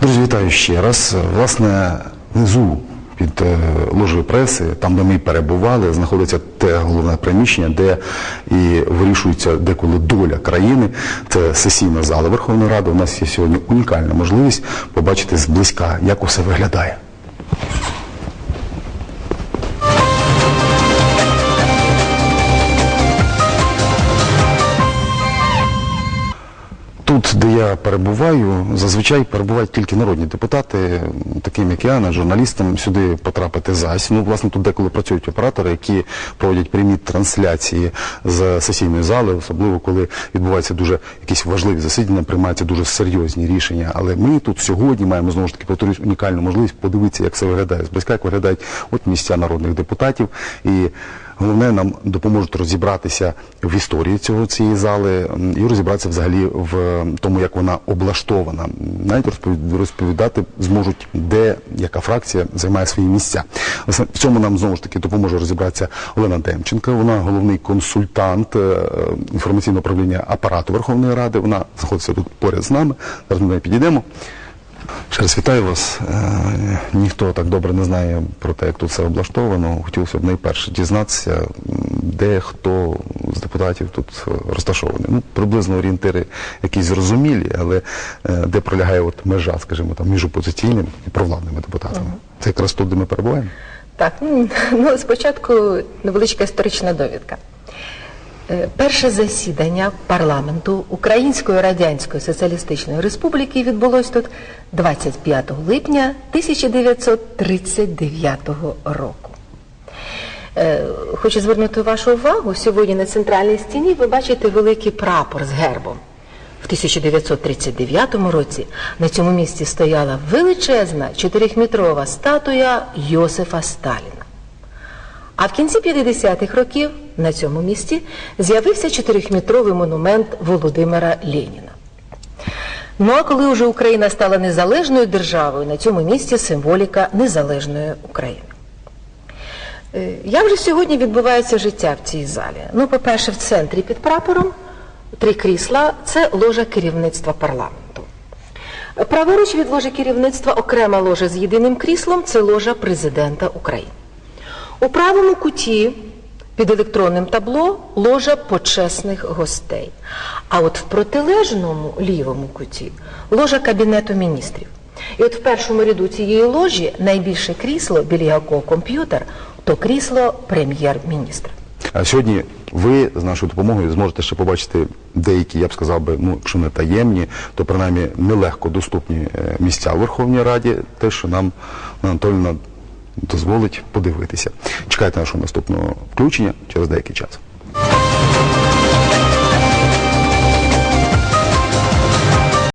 Друзі, вітаю ще раз. Власне, внизу під е, ложею преси, там, де ми перебували, знаходиться те головне приміщення, де і вирішується деколи доля країни. Це сесійна зала Верховної Ради. У нас є сьогодні унікальна можливість побачити зблизька, як усе виглядає. Тут, де я перебуваю, зазвичай перебувають тільки народні депутати, таким як я, журналістам сюди потрапити зась. Ну, власне, тут деколи працюють оператори, які проводять прямі трансляції з сесійної зали, особливо коли відбуваються дуже якісь важливі засідання, приймаються дуже серйозні рішення. Але ми тут сьогодні маємо знову ж таки повторюсь унікальну можливість подивитися, як це виглядає зблизька, як виглядають от місця народних депутатів і. Головне нам допоможуть розібратися в історії цього цієї зали і розібратися взагалі в тому, як вона облаштована. Навіть розповід- розповідати зможуть, де яка фракція займає свої місця. В цьому нам знову ж таки допоможе розібратися Олена Демченко. Вона головний консультант е, інформаційного управління апарату Верховної Ради. Вона знаходиться тут поряд з нами. Зараз ми підійдемо. Ще раз вітаю вас. Е, Ніхто так добре не знає про те, як тут все облаштовано. Хотілося б найперше дізнатися, де хто з депутатів тут розташований. Ну, приблизно орієнтири якісь зрозумілі, але е, де пролягає от межа, скажімо, там, між опозиційним і провладними депутатами. Це якраз тут, де ми перебуваємо. Так, ну, ну спочатку невеличка історична довідка. Е, Перше засідання парламенту Української Радянської Соціалістичної Республіки відбулось тут 25 липня 1939 року. Е, Хочу звернути вашу увагу. Сьогодні на центральній стіні ви бачите великий прапор з гербом. В 1939 році на цьому місці стояла величезна чотирьохметрова статуя Йосифа Сталіна. А в кінці 50-х років на цьому місці з'явився чотирьохметровий монумент Володимира Леніна. Ну а коли вже Україна стала незалежною державою, на цьому місці символіка незалежної України. Е, Як же сьогодні відбувається життя в цій залі? Ну, по-перше, в центрі під прапором три крісла це ложа керівництва парламенту. Праворуч від ложі керівництва окрема ложа з єдиним кріслом це ложа президента України. У правому куті під електронним табло ложа почесних гостей. А от в протилежному лівому куті ложа Кабінету міністрів. І от в першому ряду цієї ложі найбільше крісло, біля якого комп'ютер, то крісло прем'єр-міністра. А сьогодні ви з нашою допомогою зможете ще побачити деякі, я б сказав би, ну якщо не таємні, то принаймні нелегко доступні е, місця у Верховній Раді, те, що нам Анна Анатольовна дозволить подивитися. Чекайте нашого наступного включення через деякий час.